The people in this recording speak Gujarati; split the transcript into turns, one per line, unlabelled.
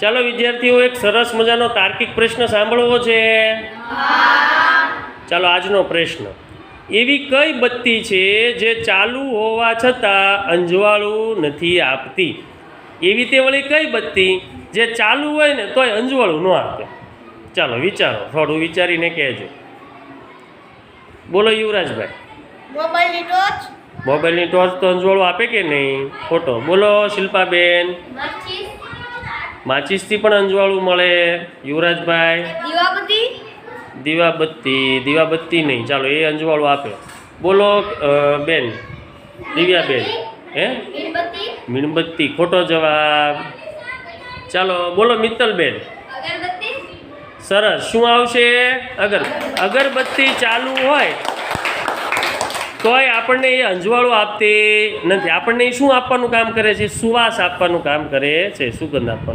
ચાલો વિદ્યાર્થીઓ એક સરસ મજાનો તાર્કિક પ્રશ્ન સાંભળવો છે. ચાલો આજનો પ્રશ્ન. એવી કઈ બત્તી છે જે ચાલુ હોવા છતાં અંજવાળું નથી આપતી? એવી તે વળી કઈ બત્તી જે ચાલુ હોય ને તોય અંજવાળું ન આપે? ચાલો વિચારો થોડું વિચારીને કહેજો. બોલો યુવરાજભાઈ.
મોબાઈલની ટોચ.
મોબાઈલની ટોર્ચ તો અંજવાળું આપે કે નહીં? ખોટો બોલો શિલ્પાબેન. માચીસથી પણ અંજવાળું મળે યુવરાજભાઈ.
દીવાબત્તી?
દીવાબત્તી દીવાબત્તી નહીં. ચાલો એ અંજવાળું આપે. બોલો બેન. દિવ્યાબેન. હે?
મીણબત્તી?
મીણબત્તી. ખોટો જવાબ. ચાલો બોલો મિત્તલબેન. સરસ. શું આવશે? અગર અગરબત્તી ચાલુ હોય તોય આપણને એ અંજવાળું આપતી નથી. આપણને શું આપવાનું કામ કરે છે? સુવાસ આપવાનું કામ કરે છે સુગંધ આપવાનું.